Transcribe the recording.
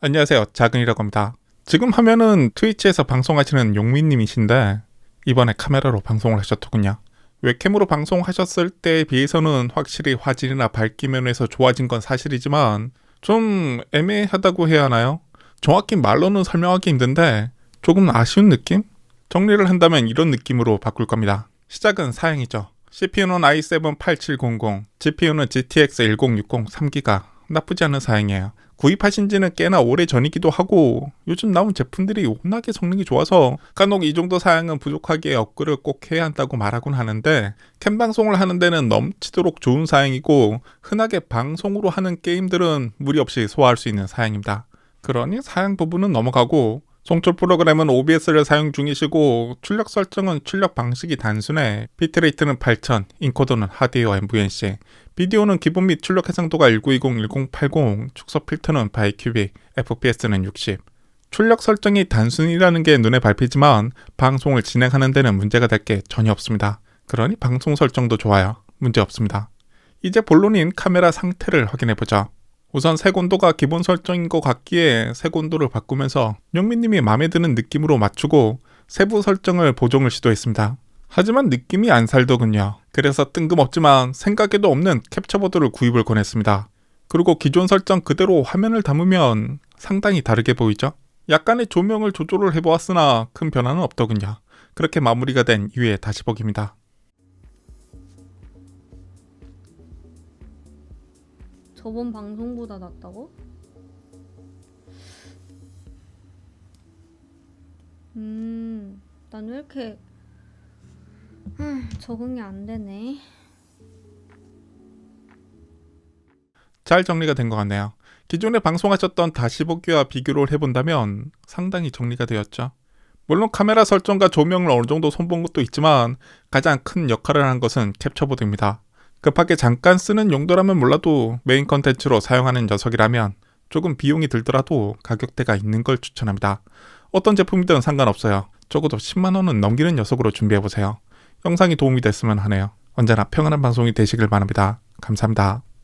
안녕하세요. 작은이라고 합니다. 지금 화면은 트위치에서 방송하시는 용민님이신데 이번에 카메라로 방송을 하셨더군요. 웹캠으로 방송하셨을 때에 비해서는 확실히 화질이나 밝기 면에서 좋아진 건 사실이지만 좀 애매하다고 해야 하나요? 정확히 말로는 설명하기 힘든데 조금 아쉬운 느낌? 정리를 한다면 이런 느낌으로 바꿀 겁니다. 시작은 사양이죠. CPU는 i7-8700, GPU는 GTX 1060 3기가 나쁘지 않은 사양이에요. 구입하신 지는 꽤나 오래 전이기도 하고 요즘 나온 제품들이 워낙에 성능이 좋아서 간혹 이 정도 사양은 부족하기에 업그레이드 꼭 해야 한다고 말하곤 하는데 캠 방송을 하는 데는 넘치도록 좋은 사양이고 흔하게 방송으로 하는 게임들은 무리 없이 소화할 수 있는 사양입니다. 그러니 사양 부분은 넘어가고 송출 프로그램은 OBS를 사용 중이시고 출력 설정은 출력 방식이 단순해 비트레이트는 8000, 인코더는 하드웨어 MVNC, 비디오는 기본 및 출력 해상도가 1920, 1080, 축소 필터는 바이큐빅, FPS는 60. 출력 설정이 단순이라는 게 눈에 밟히지만 방송을 진행하는 데는 문제가 될 게 전혀 없습니다. 그러니 방송 설정도 좋아요. 문제 없습니다. 이제 본론인 카메라 상태를 확인해 보죠. 우선 색온도가 기본 설정인 것 같기에 색온도를 바꾸면서 영민님이 마음에 드는 느낌으로 맞추고 세부 설정을 보정을 시도했습니다. 하지만 느낌이 안 살더군요. 그래서 뜬금없지만 생각에도 없는 캡처보드를 구입을 권했습니다. 그리고 기존 설정 그대로 화면을 담으면 상당히 다르게 보이죠? 약간의 조명을 조절을 해보았으나 큰 변화는 없더군요. 그렇게 마무리가 된 이후에 다시 보기입니다. 저번 방송보다 낫다고? 음, 난 왜 이렇게 음, 적응이 안 되네. 잘 정리가 된 것 같네요. 기존에 방송하셨던 다시 보기와 비교를 해본다면 상당히 정리가 되었죠. 물론 카메라 설정과 조명을 어느 정도 손본 것도 있지만 가장 큰 역할을 한 것은 캡처보드입니다. 급하게 잠깐 쓰는 용도라면 몰라도 메인 컨텐츠로 사용하는 녀석이라면 조금 비용이 들더라도 가격대가 있는 걸 추천합니다. 어떤 제품이든 상관없어요. 적어도 10만원은 넘기는 녀석으로 준비해보세요. 영상이 도움이 됐으면 하네요. 언제나 평안한 방송이 되시길 바랍니다. 감사합니다.